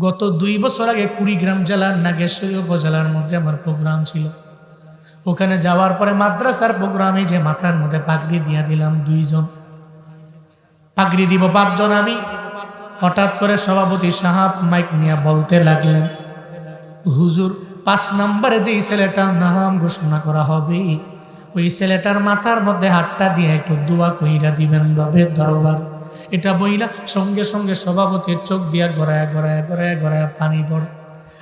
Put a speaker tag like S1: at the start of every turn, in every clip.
S1: গত দুই বছর আগে কুড়িগ্রাম জেলার নাগেশ্বরী উপজেলার মধ্যে আমার প্রোগ্রাম ছিল। ওখানে যাওয়ার পরে মাদ্রাসার প্রোগ্রামে যে মাথার মধ্যে পাগড়ি দিয়া দিলাম দুইজন। পাগড়ি দিব পাঁচজন আমি। হঠাৎ করে সভাপতি সাহাব মাইক নিয়ে বলতে লাগলেন, হুজুর, পাঁচ নম্বরে যে ছেলেটার নাম ঘোষণা করা হবে, ওই ছেলেটার মাথার মধ্যে হাতটা দিয়ে একটু দোয়া কইরা দিবেন রবের দরবার। এটা বইলা সঙ্গে সঙ্গে সভাপতির চোখ দিয়া গড়ায় গড়ায় গড়ায় গড়ায় পানি পড়ে।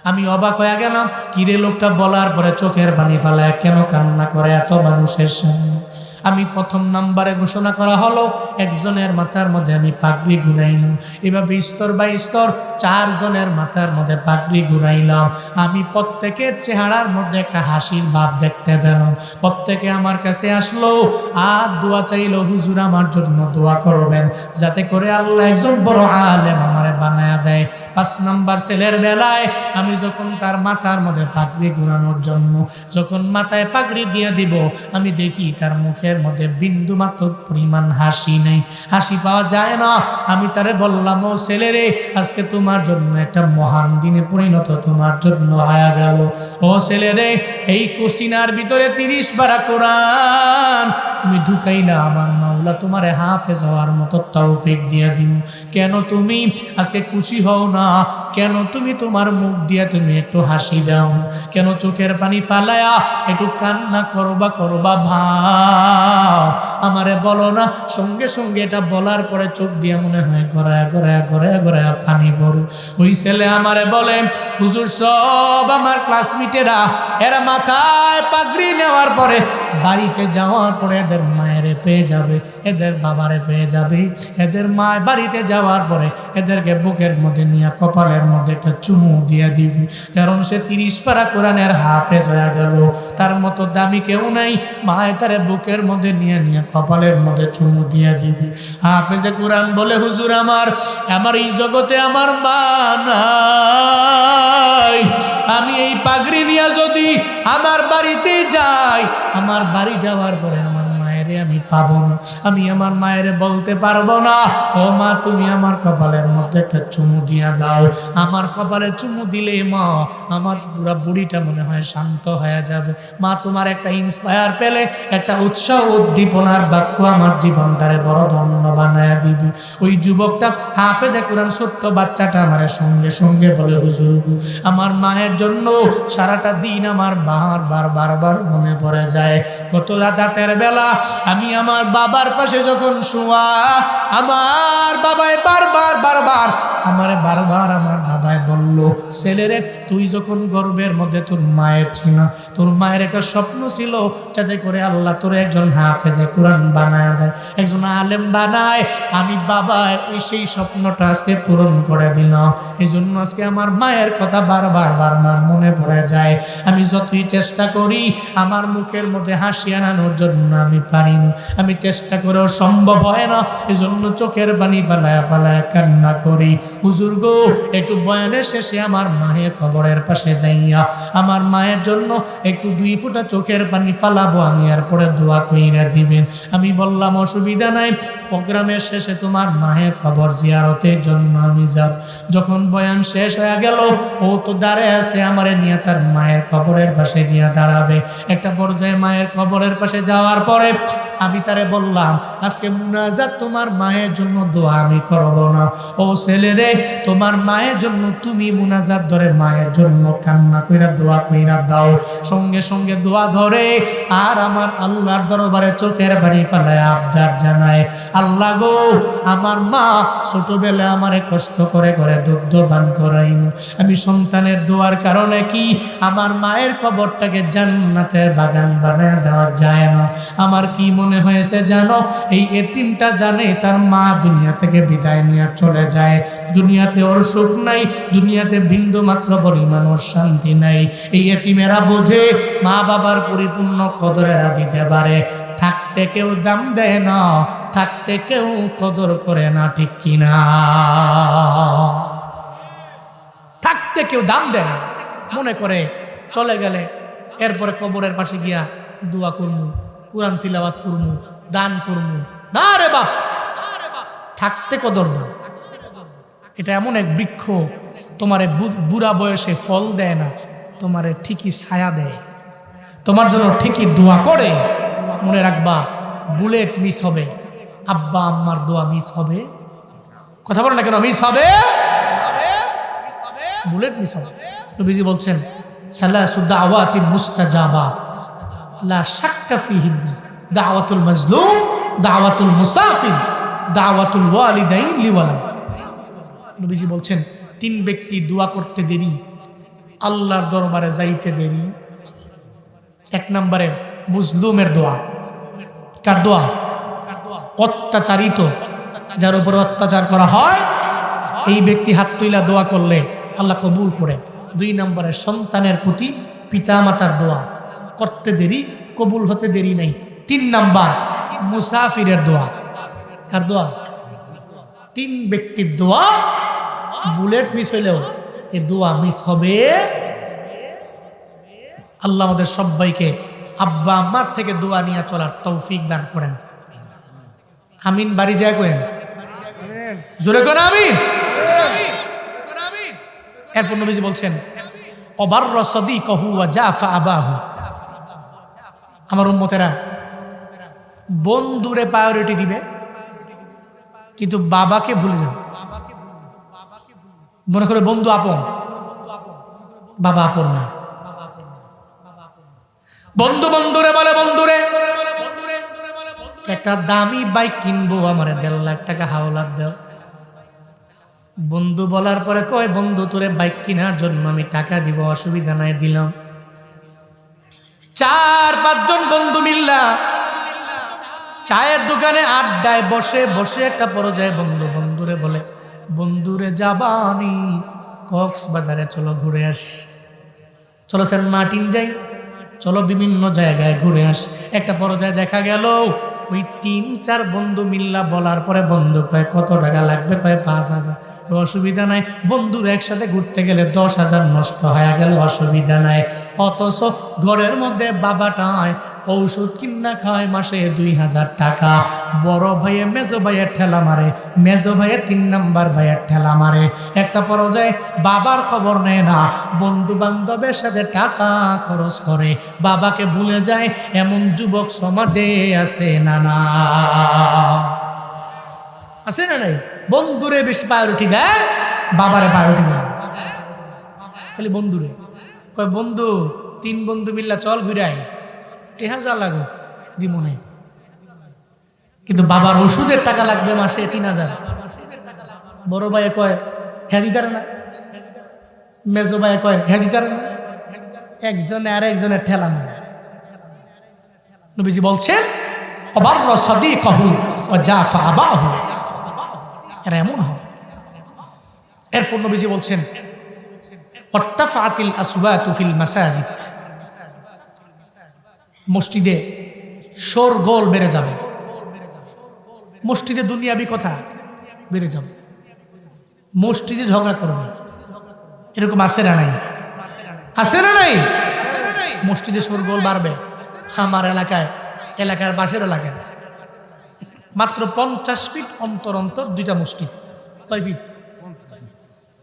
S1: আমি অবাক হয়ে গেলাম, কিরে লোকটা বলার পরে চোখের পানি ফেলায় কেন কান্না করে এত মানুষের সামনে? আমি প্রথম নাম্বারে ঘোষণা করা হলো, একজনের মাথার মধ্যে আমি পাগড়ি ঘুরাইলাম। এভাবে স্তর বাই স্তর চারজনের মাথার মধ্যে পাগড়ি ঘুরাইলাম। আমি প্রত্যেকের চেহারার মধ্যে একটা হাসির ভাব দেখতে পেলাম। প্রত্যেকে আমার কাছে আসলো, আর দোয়া চাইলো হুজুর আমার জন্য দোয়া করবেন, যাতে করে আল্লাহ একজন বড় আলেম আমারে বানায়া দেয়। পাঁচ নাম্বার ছেলের বেলায় আমি যখন তার মাথার মধ্যে পাগড়ি ঘুরানোর জন্য যখন মাথায় পাগড়ি দিয়ে দিব, আমি দেখি তার মুখের মধ্যে বিন্দু মাত্র পরিমাণ হাসি নেই। হাসি পাওয়া যায় না। আমি তারে বললাম, ও ছেলে রে আজকে তোমার জন্য একটা মহান দিনে পরিণত তোমার জন্য হয়ে গেল। ও ছেলে রে এই কুসিনার ভিতরে তিরিশ বারা কোরআন। তুমি ঢুকাই না আমার মাওলা, তোমার হাফেজ হওয়ার মতো তৌফিক দিয়ে দিন কেন তুমি আজকে খুশি হও না। কেন তুমি তোমার মুখ দিয়ে তুমি একটু হাসি দাও? কেন চোখের পানি ফালায়া একটু কান্না করবা করবা ভাব? আমারে বলো না, সঙ্গে সঙ্গে এটা বলার পরে চোখ দিয়ে মনে হয় গড়ায় গড়ায় গড়ায় গড়ায় পানি পড়ে ওই ছেলে আমারে বলে, হুজুর সব আমার ক্লাসমেটেরা এরা মাথায় পাগড়ি নেওয়ার পরে বাড়িতে যাওয়ার পরে এদের মায়েরে পেয়ে যাবে, এদের বাবারে পেয়ে যাবে। এদের মায় বাড়িতে যাওয়ার পরে এদেরকে বুকের মধ্যে নিয়ে, কপালের মধ্যে একটা চুমু দিয়ে দিবি। কারণ সে তিরিশ পারা কোরআনের হাফেজ হয়ে গেল। তার মতো দামি কেউ নাই। মায় তারে বুকের মধ্যে নিয়ে নিয়ে কপালের মধ্যে চুমু দিয়ে দিবি। হাফেজে কোরআন বলে, হুজুর আমার আমার এই জগতে আমার মা নাই। আমি এই পাগড়ি নিয়ে যদি আমার বাড়িতে যাই, আমার বাড়ি যাওয়ার পরে আমার মায়েরে আমি পাবো না, আমি আমার মায়েরে বলতে পারব না। ও মা, তুমি আমার কপালের মধ্যে একটা চুমু দিয়া দাও। আমার কপালে চুমু দিলে মা, আমার পুরা বুড়িটা মনে হয় শান্ত হয়ে যাবে। মা, তোমার একটা ইন্সপায়ার পেলে, একটা উৎসাহ, উদ্দীপনার বাক্য আমার জীবনটারে বড় ধন্য বানায় দিবি। ওই যুবকটা হাফেজে কোরআন ছোট্ট বাচ্চাটা আমার সঙ্গে সঙ্গে বলে, হুজুর, আমার মায়ের জন্য সারাটা দিন আমার বার বার বারবার মনে পড়ে যায়। কত রাতের বেলা আমি আমার বাবার পাশে যখন শোয়া, আমার বাবায় বারবার বারবার আমার বারবার আমার বাবায় বলল ছেলেরে, তুই যখন গর্বের মধ্যে তোর মায়ের ছিল তোর মায়ের একটা স্বপ্ন ছিল যাতে করে আল্লাহ তোর একজন হাফেজে কোরআন বানায় দেয়, একজন আলেম বানায়। আমি বাবা সেই স্বপ্নটা আজকে পূরণ করে দিলাম। এই জন্য আজকে আমার মায়ের কথা বারবার বারবার মনে পড়ে যায়। আমি যতই চেষ্টা করি, আমার মুখের মধ্যে হাসি আনানোর জন্য আমি পারি না। আমি চেষ্টা করেও সম্ভব হয় না এই জন্য চোখের পানি পালায় পালায় কান্না করি। হুজুর গো, একটু বয়ানের শেষে আমার মায়ের কবরের পাশে যাইয়া আমার মায়ের জন্য একটু দুই ফুটা চোখের পানি ফালাবো, আমি এরপরে দোয়া কইরা দিবেন। আমি বললাম, অসুবিধা নাই, প্রোগ্রামের শেষে তোমার মায়ের খবর জিয়ারতের জন্য আমি যাব। যখন বয়ান শেষ হয়ে গেল, ও তো দাঁড়ায় আছে, আমারে নিয়ে তার মায়ের কবরের পাশে গিয়া দাঁড়াবে। একটা পর্যায়ে মায়ের কবরের পাশে যাওয়ার পরে আমি তারে বললাম, আজকে মুনাজাত তোমার মায়ের জন্য দোয়া আমি করব না। ও ছেলে রে, তোমার মায়ের জন্য তুমি মুনাজাত ধরে, মায়ের জন্য কান্না কইরা, দোয়া কইরা দাও। সঙ্গে সঙ্গে দোয়া ধরে, আর আমার আল্লাহর দরবারে চোখের বাড়ি ফেলায় আবদার জানায়, আল্লাহ গো, আমার মা আমারে কষ্ট করে করে দুগ্ধ আমি সন্তানের দোয়ার কারণে কি আমার মায়ের কবরটাকে জান্নাতের বাগান বানায় দেওয়া যায় না? আমার কি মনে হয়েছে জানো, এই এতিমটা জানে তার মা দুনিয়া থেকে বিদায় নিয়ে চলে যায়। দুনিয়াতে ওর সুখ নাই, দুনিয়াতে বিন্দু মাত্র পরিমাণ ওর শান্তি নাই। এই এতিমেরা বোঝে, মা বাবার পরিপূর্ণ কদরেরা দিতে পারে। থাকতে কেউ দাম দেয় না, থাকতে কেউ কদর করে না, ঠিক কিনা থাকতে কেউ দাম দেয় না, মনে করে চলে গেলে, এরপরে কবরের পাশে গিয়া দোয়া করমু, কোরআন তিলাবাত করমু, দান করমু। না রে বাপ, থাকতে কদর দাও। এটা এমন এক বৃক্ষ, তোমারে বুড়া বয়সে ফল দেয় না, তোমারে ঠিকই ছায়া দেয়। তোমার জন্য ঠিকই দোয়া করে, মনে রাখবা, বুলেট মিস হবে। আব্বা, আম্মার দোয়া মিস হবে। কথা বলো না কেন মিস হবে? বুলেট মিস হবে। নবীজি বলছেন শাক্কা ফিহিন। দাওয়াতুল মাজলুম, দাওয়াতুল মুসাফির, দাওয়াতুল ওয়ালিদাইন লিওয়ালাদ। নবীজি বলছেন, তিন ব্যক্তি দোয়া করতে দেরি, আল্লাহর দরবারে যাইতে দেরি। এক নম্বরে মুজলুমের দোয়া। কার দোয়া? অত্যাচারিত, যার উপরে অত্যাচার করা হয়, এই ব্যক্তি হাত তুইলা দোয়া করলে আল্লাহ কবুল করে। দুই নম্বরে সন্তানের প্রতি পিতামাতার দোয়া। করতে দেরি, কবুল হতে দেরি নাই। তিন নাম্বার মুসাফিরের দোয়া। কার দোয়া? তিন ব্যক্তির দোয়া বুলেট মিস হইলেও এই দোয়া মিস হবে। আল্লাহ আমাদের সবাইকে আব্বা আম্মার থেকে দোয়া নিয়ে চলার তৌফিক দান করেন। আমিন, বাড়ি যায় কেন জোরে কোন আমিন। এরপর নবীজি বলছেন অবার রসদি কহুয়া জাফা আবাহু। আমার উম্মতেরা বন্ধুরে প্রায়োরিটি দিবে, কিন্তু বাবাকে ভুলে যাবে। মনে করে বন্ধু আপন। বাবা আপন না। বন্ধু বন্ধুরে বলে বন্ধুরে। একটা দামি বাইক কিনবো আমার, দেড় লাখ টাকা হাওলাত দেও। বন্ধু বলার পরে কয়, বন্ধু, তোরে বাইক কেনার জন্য আমি টাকা দিব, অসুবিধা নাই, দিলাম। চার পাঁচজন বন্ধু মিল্লা। চায়ের দোকানে আড্ডায় বসে বসে একটা পর্যায়ে বন্ধু বন্ধুরে বলে। বন্ধুরে যাবানি, কক্সবাজারে চলো ঘুরে আসি। চলো সেন্ট মার্টিন যাই, চলো বিভিন্ন জায়গায় ঘুরে আস। একটা পর্যায়ে দেখা গেল, ওই তিন চার বন্ধু মিল্লা বলার পরে বন্ধু কয়, কত টাকা লাগবে? কয়, পাঁচ হাজার। অসুবিধা নাই। বন্ধুরা একসাথে ঘুরতে গেলে দশ হাজার নষ্ট হয়ে গেল, অসুবিধা নাই। অথচ ঘরের মধ্যে বাবাটায় ঔষধ কিনা খায় মাসে দুই হাজার টাকা। বড় ভাইয়ে, মেজো ভাইয়ের ঠেলা মারে। মেজো ভাইয়ে তিন নাম্বার ভাইয়ের ঠেলা মারে। একটা পর্যায়ে বাবার খবর নেয় না। বন্ধু বান্ধবের সাথে টাকা খরচ করে। বাবাকে ভুলে যায় এমন যুবক সমাজে আছে না না। আছে না নাই? বন্ধুরে বেশি প্রায়োরিটি দেয়, বাবারে প্রায়োরিটি দেয়। খালি বন্ধুরে। কয়, বন্ধু, তিন বন্ধু মিল্লা চল ঘুরাই টেহা যা লাগো দিমনে কিন্তু বাবার ওষুধের টাকা লাগবে মাসে তিন হাজার। বড় ভাইয়ে কয় হ্যাঁ দিতার না। মেজো ভাইয়ে কয় হ্যাঁ না। একজনে আর একজনের ঠেলা মারে। নবীজি বলছেন অবার সদি কহু ও জাফা আবাহু। এরা এমন হবে। এরপর নবীজি বলছেন অর্তাফাতিল আসওয়াতু ফিল মাসাজিদ। মসজিদে শোরগোল বেড়ে যাবে। মসজিদে দুনিয়াবি কথা বেড়ে যাবে। মসজিদে ঝগড়া করবে। এরকম আছে না নাই? আছে না নাই? মসজিদে শোরগোল বাড়বে। আমার এলাকায়, এলাকার পাশের এলাকায়। মাত্র পঞ্চাশ ফিট অন্তর অন্তর দুইটা মসজিদ। কয় ফিট?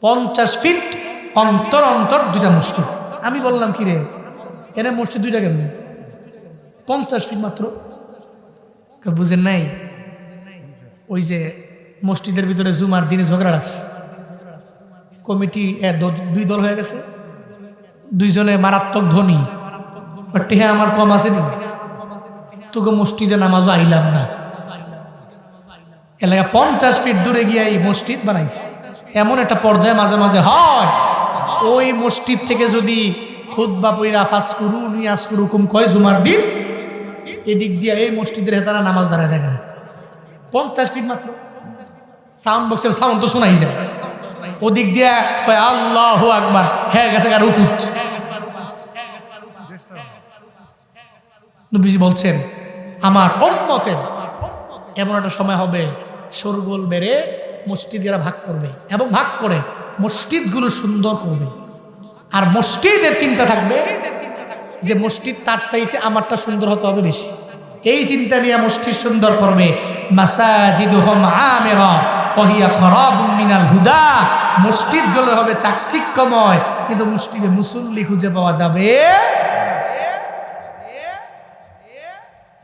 S1: পঞ্চাশ ফিট অন্তর অন্তর দুইটা মসজিদ। আমি বললাম, কি রে? এনে মসজিদ দুইটা কেন পঞ্চাশ ফিট মাত্র। বুঝেন নাই? ওই যে মসজিদের ভিতরে জুমার দিনে ঝগড়া রাখছে কমিটি দুই দল হয়ে গেছে। দুইজনে মারাত্মক ধনী। টেহা আমার কম আছে তোকে মসজিদে নামাজও আইলাম না। এলাকা পঞ্চাশ ফিট দূরে গিয়ে এই মসজিদ বানাইছে। এমন একটা পর্যায়ে মাঝে মাঝে হয়, ওই মসজিদ থেকে যদি খুদ বা পইরা ফাস করু নিয়াস করু, হুকুম কয় জুমার দিন? এদিক দিয়ে এই মসজিদের হেতারা নামাজ দাঁড়ায় যায় না। পঞ্চাশ ফিট মাত্র। সাউন্ড বক্সের সাউন্ড তো শোনাই যায়। ওদিক দিয়ে কয়, আল্লাহ আকবার। হ্যাঁ গেছে কার উকুত নবীজি বলছেন, আমার উম্মতের এমন একটা সময় হবে সরগোল বেড়ে মসজিদেরা ভাগ করবে এবং ভাগ করে মসজিদগুলো সুন্দর করবে। আর মসজিদের চিন্তা থাকবে যে মসজিদ তার চাইতে আমারটা সুন্দর হতে হবে বেশি। এই চিন্তা নিয়ে মসজিদ সুন্দর করবে। মিনাল হুদা। মসজিদগুলো হবে চাকচিক্যময়, কিন্তু মসজিদে মুসল্লি খুঁজে পাওয়া যাবে।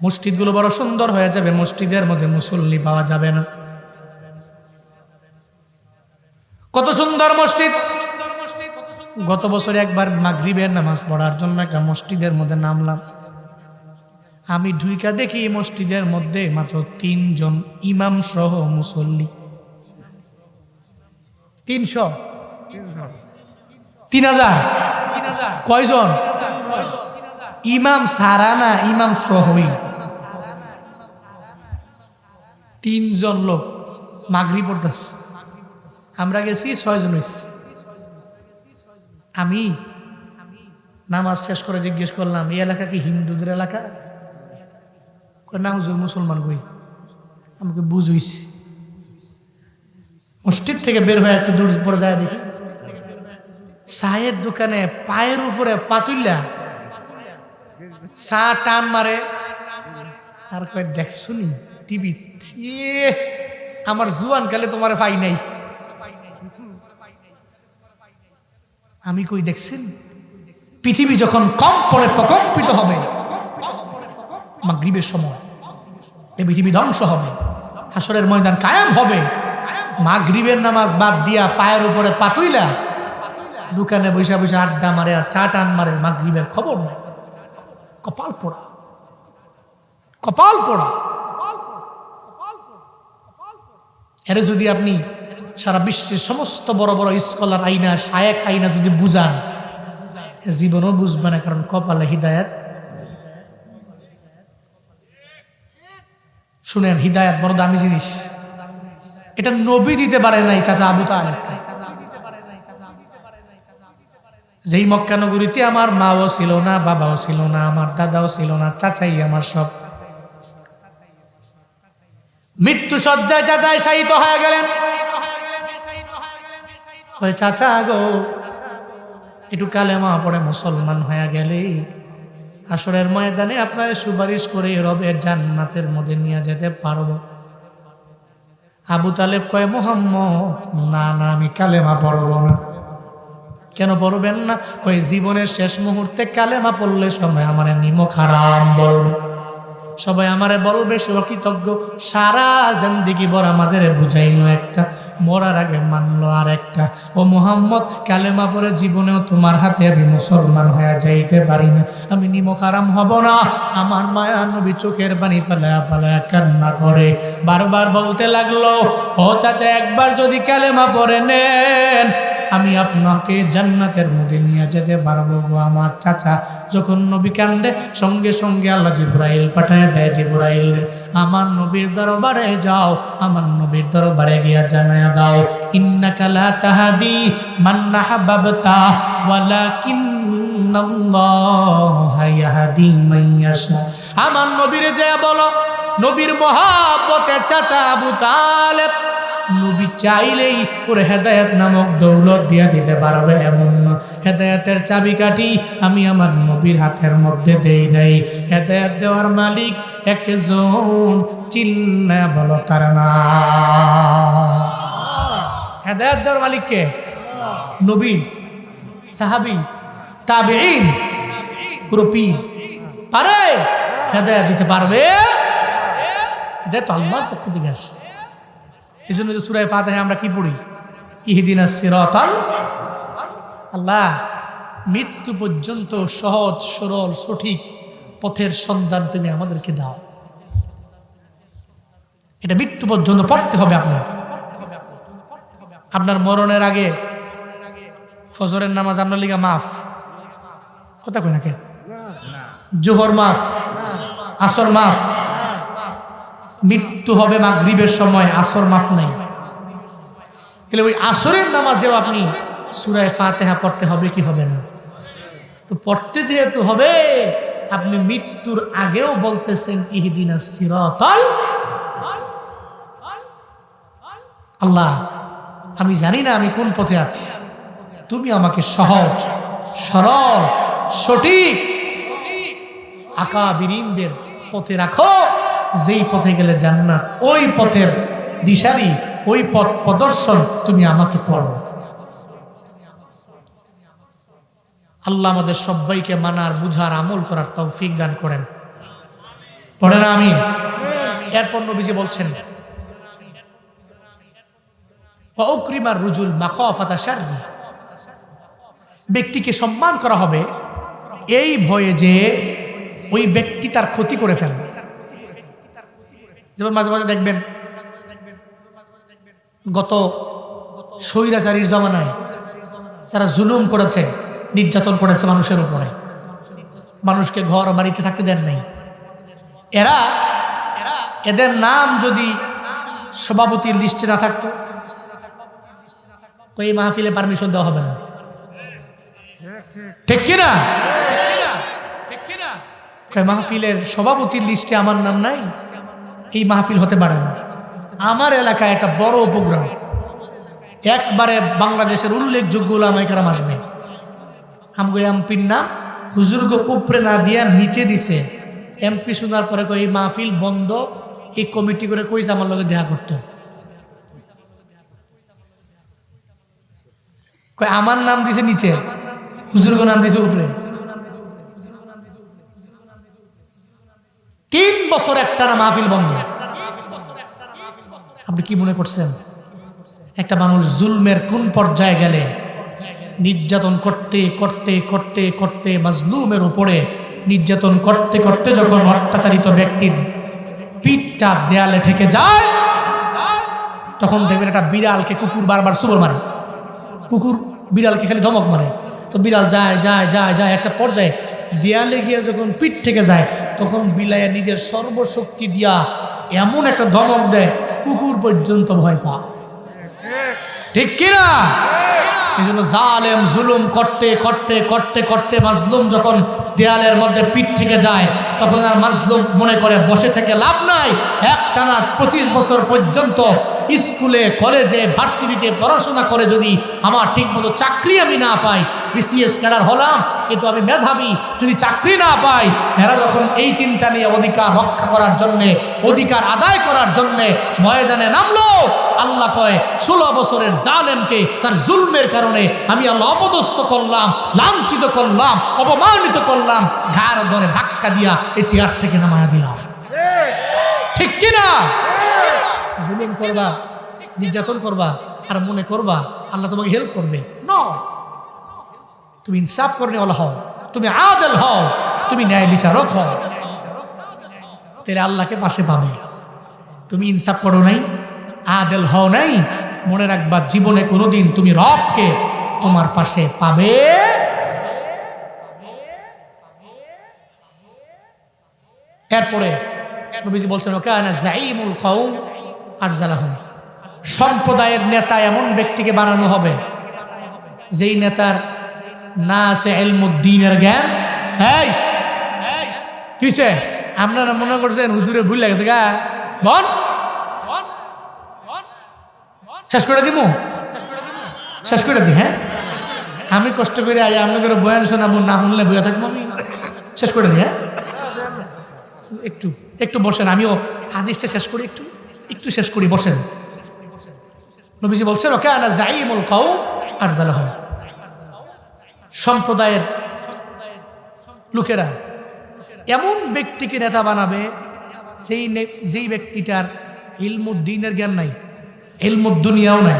S1: মসজিদগুলো বড় সুন্দর হয়ে যাবে, মসজিদের মধ্যে মুসল্লি পাওয়া যাবে না। কত সুন্দর মসজিদ! গত বছর একবার মাগরিবের নামাজ পড়ার জন্য একটা মসজিদের মধ্যে নামলাম। আমি ঢুইকা দেখি মসজিদের মধ্যে মাত্র তিনজন ইমাম সহ মুসল্লি। তিনশো? তিন হাজার? কয়জন? ইমাম সারা না ইমাম সহই? তিনজন লোক মাগরি পড়তেছে। আমরা গেছি, ছয়জন হয়েছি আমি নামাজ শেষ করে জিজ্ঞেস করলাম, এই এলাকা কি হিন্দুদের এলাকা? না হুজুর, মুসলমান কই? আমাকে বুঝইছি। মসজিদ থেকে বের হয়ে একটু দূর পরে যায় দেখি। চায়ের দোকানে পায়ের উপরে পাতুল্লা চা টান মারে। আর কয় দেখছুনি টিভি আমার জুয়ান কালে তোমার পাই নাই। আমি কই দেখছেন? পৃথিবী যখন কম পরে প্রকম্পিত হবে, মাগরিবের সময়, এ পৃথিবী ধ্বংস হবে, হাসরের ময়দান কায়াম হবে, মাগরিবের নামাজ বাদ দিয়া পায়ের উপরে পাতুইলা দোকানে বৈশা বৈশা আড্ডা মারে আর চা টান মারে, মাগরিবের খবর নাই। কপাল পোড়া। কপাল পোড়া। এরে যদি আপনি সারা বিশ্বের সমস্ত বড় বড় স্কলার আইনা শায়েক আইনা যদি বুঝান জীবনও বুঝবে না, কারণ কপালে হৃদায়ত। শুনেন, হৃদায়ত বড় দামি জিনিস। এটা নবী দিতে পারে নাই, চাচা আবু তালেবকে যেই মক্কানগরীতে আমার মাও ছিল না, বাবাও ছিল না, আমার দাদাও ছিল না, চাচাই আমার সব। মৃত্যু সজ্জায় চাচায় শায়িত হয়ে গেলেন। ওই চাচা গো, একটু কালেমা পড়ে মুসলমান হয়ে গেলে, আসরের ময়দানে আপনার সুপারিশ করে রবের জান্নাতের মধ্যে নিয়ে যেতে পারব। আবু তালেব কয়, মোহাম্মদ, না না, আমি কালেমা পড়ব না। কেন পড়বেন না? কই জীবনের শেষ মুহূর্তে কালেমা পড়লে সময় আমার নিমো খারাপ বলবে। সবাই আমারে বলবে, সে কৃতজ্ঞ সারা জিন্দিগি বর আমাদের বুঝাইলো একটা, মরার আগে মানলো আর একটা। ও মোহাম্মদ, কালেমা পরে জীবনেও তোমার হাতে আমি মুসলমান হয়ে যাইতে পারি না। আমি নিমখারাম হব না। আমার মায়া নবী চোখের পানি ফেলা ফেলা কান্না করে। বারবার বলতে লাগল, ও চাচা, একবার যদি কালেমা পরে নেন আমি আপনাকে জান্নাতের মধ্যে নিয়ে যেতে পারব গো আমার চাচা। যখন নবী কান্দে, সঙ্গে সঙ্গে আল্লাহ জিব্রাইল পাঠায় দেয়, জিব্রাইল, আমার নবীর দরবারে যাও, আমার নবীর দরবারে গিয়া জানায়া দাও, ইন্নাকা লা তাহাদি মান নাহাবাবতা ওয়ালাকিন আমার নবীর যে বলো, নবীর মহাপতের চাচা আবু তালেব নবী চাইলেই ওর হেদায়ত নামক দৌলত দিয়া দিতে পারবে এমন হেদায়তের চাবিকাঠি আমি আমার নবীর হাতের মধ্যে দেই নাই। হেদায়ত দেওয়ার মালিক একজন চিল্লা বলো তার না। হেদায়ত দেওয়ার মালিক কে? নবী, সাহাবি তাবেইন পুরো পীর? হেদায়ত দিতে পারবে? এটা আল্লাহর পক্ষ থেকে আসে এই জন্য যে সুরায় ফাতে আমরা কি পড়ি? ইহিদিনা সিরতাল আল্লাহ মৃত্যু পর্যন্ত সহজ সরল সঠিক পথের সন্ধান তুমি আমাদেরকে দাও। এটা মৃত্যু পর্যন্ত পড়তে হবে আপনার আপনার মরণের আগে ফজরের নামাজ আপনার লিগা মাফ। কথা কই না কে? জোহর মাফ আসর মাফ। মৃত্যু হবে মা মাগরিবের সময়, আসর মাফ নাই তাহলে ওই আসরের নামাজেও আপনি সুরায় ফাতেহা পড়তে হবে কি হবে না? তো পড়তে যেহেতু হবে, আপনি মৃত্যুর আগেও বলতেছেন, ইহদিনা আল্লাহ, আমি জানি না আমি কোন পথে আছি। তুমি আমাকে সহজ, সরল, সঠিক আকা বিরিনদের পথে রাখো। যেই পথে গেলে জান্নাত, ওই পথের দিশারি, ওই পথ প্রদর্শন তুমি আমাকে করো। আল্লাহ আমাদের সবাইকে মানার, বুঝার, আমল করার তৌফিক দান করেন। পড়ে না আমি? এরপর নবীজি বলছেন অক্রিমার রুজুল মাকফাতা সারি ব্যক্তিকে সম্মান করা হবে এই ভয়ে যে ওই ব্যক্তি তার ক্ষতি করে ফেলবে। যেমন মাঝে মাঝে দেখবেন গত স্বৈরাচারীর জমানায় তারা জুলুম করেছে নির্যাতন করেছে মানুষের উপরে। মানুষকে ঘর বাড়িতে থাকতে দেন নাই। এরা এদের নাম যদি সভাপতির লিস্টে না থাকতো তো এই মাহফিলে পারমিশন দেওয়া হবে না। ঠিক কিনা? মাহফিলের সভাপতির লিস্টে আমার নাম নাই? এই মাহফিল হতে পারে না। আমার এলাকায় একটা বড় প্রোগ্রাম একবারে বাংলাদেশের উল্লেখযোগ্য ওলামাইকারাম আসবে। আমগো এমপির নাম হুজুরকে উপরে না দিয়া নিচে দিছে। এমপি শোনার পরে কই মাহফিল বন্ধ। এই কমিটি করে কইছে আমার লগে দেখা করতো। কই আমার নাম দিছে নিচে। হুজুরগো নাম দিছে উপরে তিন বছর একটা না মাহফিল বন্ধ। আপনি কি মনে করছেন? একটা মানুষ জুলমের কোন পর্যায়ে গেলে নির্যাতন করতে করতে করতে করতে মাজলুমের উপরে নির্যাতন করতে করতে যখন অত্যাচারিত ব্যক্তির পিঠটা দেয়ালে ঠেকে যায়, তখন দেখবেন একটা বিড়ালকে কুকুর বারবার সুবল মারে। কুকুর বিড়ালকে খালি ধমক মারে। তো বিড়াল যায় যায় যায় যায় একটা পর্যায়ে দেয়ালে গিয়ে যখন পিঠ থেকে যায় তখন বিলায়া নিজের সর্বশক্তি দিয়া এমন একটা ধমক দেয়, কুকুর পর্যন্ত ভয় পা ঠিক কিনা? এই জন্য জালেম জুলুম করতে করতে করতে করতে মাজলুম যখন দেয়ালের মধ্যে পিঠ থেকে যায় তখন আর মাজলুম মনে করে বসে থেকে লাভ নাই। একটানা পঁচিশ বছর পর্যন্ত স্কুলে, কলেজে, ভার্সিটিতে পড়াশোনা করে যদি আমার ঠিকমতো চাকরি আমি না পাই, বিসিএস ক্যাডার হলাম, কিন্তু আমি মেধাবী, যদি চাকরি না পাই, এরা যখন এই চিন্তা নিয়ে অধিকার রক্ষা করার জন্যে, অধিকার আদায় করার জন্যে ময়দানে নামলো, আল্লাহ কয়, ষোলো বছরের জালেমকে তার জুলমের কারণে আমি আল্লাহ অপদস্থ করলাম, লাঞ্ছিত করলাম, অপমানিত করলাম। ঘাড় ধরে ধাক্কা দিয়া এই চেয়ার থেকে নামায়া দিলাম। ঠিক কিনা? জুলুম করবা, নির্যাতন করবা, আর মনে করবা আল্লাহ তোমাকে হেল্প করবে। নয়। তুমি ইনসাফ করে নেওয়ালা হও, তুমি আদেল হও, তুমি ন্যায় বিচারক হও। তেরে আল্লাহকে পাশে পাবে। তুমি ইনসাফ করো নাই, আদেল হও নাই, মনে রাখবা জীবনে কোনোদিন তুমি রবকে তোমার পাশে পাবে। এরপরে নবীজি বলছেন ওকে না জাইমুল কৌম আর জালাহুম সম্প্রদায়ের নেতা এমন ব্যক্তিকে বানানো হবে, যেই নেতার না আছে এলমুদ্দিনের জ্ঞান। এই কিসে আপনারা মনে করছেন হুজুরে ভুল লাগেছে গা? বল শেষ করে দিমু? শেষ করে দি হ্যাঁ? আমি কষ্ট করে আই আপনাদের বয়ান শোনাবো, না শুনলে বইয়া থাকব আমি। শেষ করে দিই হ্যাঁ? একটু একটু বসেন, আমিও হাদিসটা শেষ করি, একটু একটু শেষ করি, বসেন। নবীজি বলছেন ওকে আনা জাইমুল কাউ আর জালাহ সম্প্রদায়ের লোকেরা এমন ব্যক্তিকে নেতা বানাবে, যেই নে- যেই ব্যক্তিটার ইলমুদ্দিনের জ্ঞান নাই, ইলমুদ্দুনিয়াও নাই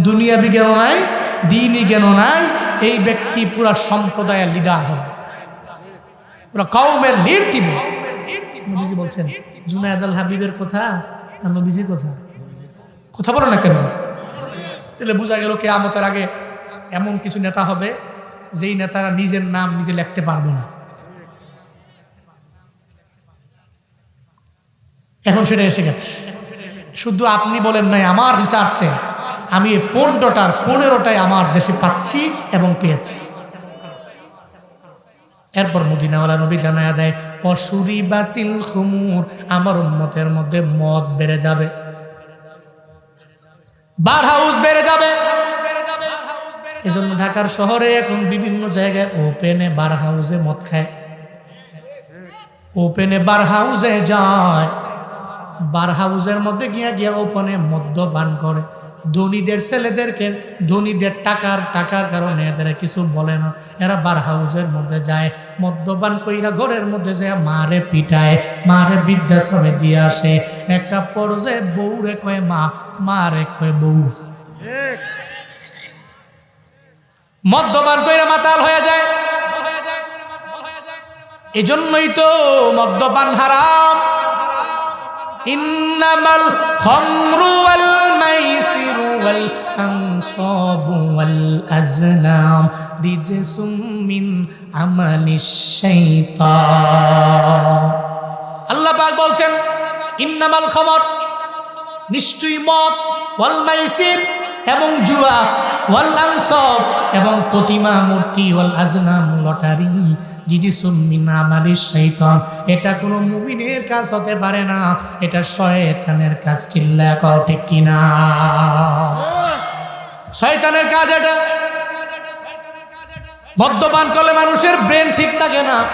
S1: দুনিয়া বিজ্ঞানও নাই, দিনই জ্ঞানও নাই, এই ব্যক্তি পুরা সম্প্রদায়ের লিডার হবে। পুরা কৌমের লিড দিবে। নবীজি বলছেন জুনায়দ আল হাবিবের কথা আর নবীজির কথা? কথা বলো না কেন? তাহলে বোঝা গেল কে আমতের আগে এমন কিছু নেতা হবে, যেই নেতারা নিজের নাম নিজে লিখতে পারবে না। এখন সেটা এসে গেছে। শুধু আপনি বলেন নাই, আমার রিসার্চে আমি পনেরোটার পনেরোটায় আমার দেশে পাচ্ছি এবং পেয়েছি। এরপর মদিনাওয়ালা নবী জানায়া দেয়, অসুরি বাতিল খুমুর, আমার উন্মতের মধ্যে মদ বেড়ে যাবে। বার হাউস বেড়ে যাবে। এজন্য ঢাকার শহরে এখন বিভিন্ন জায়গায় ওপেনে বার হাউসে মদ খায়। ওপেনে বার হাউসে যায়। বার হাউসের মধ্যে গিয়া গিয়া ওপেনে মদ্যপান করে। ধনীদের ছেলেদেরকে ধনীদের টাকার টাকার কারণে এদের কিছু বলে না। এরা বার হাউসের মধ্যে যায়, মদ্যপান কইরা ঘরের মধ্যে যায়, মারে পিটায়, মারে বৃদ্ধাশ্রমে দিয়ে আসে। একটা পর্যায়ে বউরে কয়, মা, মারে কয় বউ। মদ্যপান কইরা মাতাল হয়ে যায়। এজন্যই তো মদ্যপান হারাম। ইন্নামাল খামরু ওয়াল মিন আমালিশ শাইতান। আল্লাহ পাক বলছেন, ইন্নামাল খামর নিশ্চয়ই মদ, ওয়াল এবং জুয়া, ওয়াল এবং প্রতিমা, মূর্তি, ওয়াল আজনাম, লটারি শৈতান এটা কোনো মুমিনের কাজ হতে পারে না। এটা শয়তানের কাজ চিল্লা কও ঠিক কিনা? শয়তানের কাজ এটা। মদ্যপান করলে মানুষের ব্রেন ঠিক থাকে না।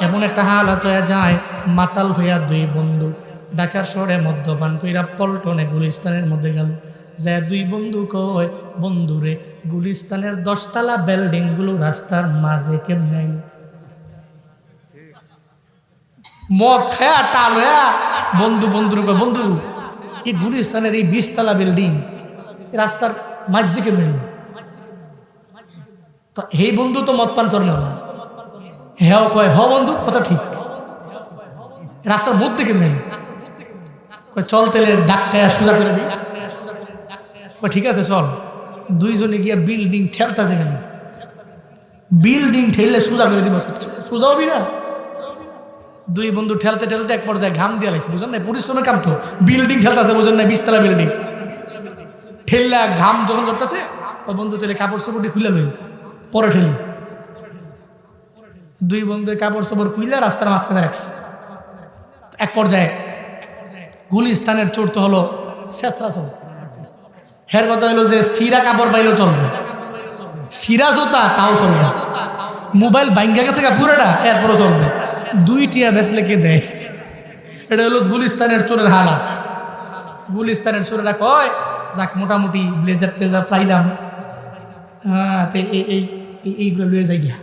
S1: এমন একটা হালত হয়ে যায়, মাতাল হইয়া দুই বন্ধু ঢাকার শহরে মদ্যপান কইরা পল্টনে গুলিস্তানের মধ্যে গেল। যে দুই বন্ধু কয়, বন্ধুরে, গুলিস্তানের দশতলা বিল্ডিংগুলো রাস্তার মাঝে কেমনে? মদ খায়া টাল হইয়া বন্ধু কয় বন্ধু, এই গুলিস্তানের এই বিশতলা বিল্ডিং রাস্তার মাঝ দিকে মেল তো এই বন্ধু তো মদ পান করে না। হ্যাঁ কয়, হ বন্ধু, কথা ঠিক। রাস্তার মধ্যে দিকে মেল চল তেলে ধাক্কায় সোজা করে দিই। ঠিক আছে, চল। দুইজনে গিয়া বিল্ডিং ঠেলতেছে কেন? বিল্ডিং ঠেললে সোজা করে দিব। সোজা হবি না। দুই বন্ধু ঠেলতে ঠেলতে এক পর্যায়ে ঘাম দিয়ে লাগছে বুঝেন না পরিশ্রমের কাম তো। বিল্ডিং ঠেলতেছে, বুঝেন না বিশতলা বিল্ডিং ঠেললা ঘাম যখন করতেছে ওই বন্ধু তেলে কাপড় চোপড়টি খুলে লই পরে ঠেলি দুই বন্ধু কাপড় চোপড় খুলে রাস্তার মাঝখানে রাখছে। এক পর্যায়ে গুলিস্তানের চোর তো হলো শেষরা চল হের কথা হলো যে সিরা কাপড় পাইলেও চলবে। সিরা জোতা তাও চলবে। মোবাইল বাইঙ্গা গেছে পুরোটা, এরপরও চলবে। দুই টিয়া বেচলে কে দেয়? এটা হলো গুলিস্তানের চোরের হালাত। গুলিস্তানের চোরেরা কয়, যাক, মোটামুটি ব্লেজার ট্লেজার পাইলাম। হ্যাঁ এইগুলো লয়ে যাই গিয়া।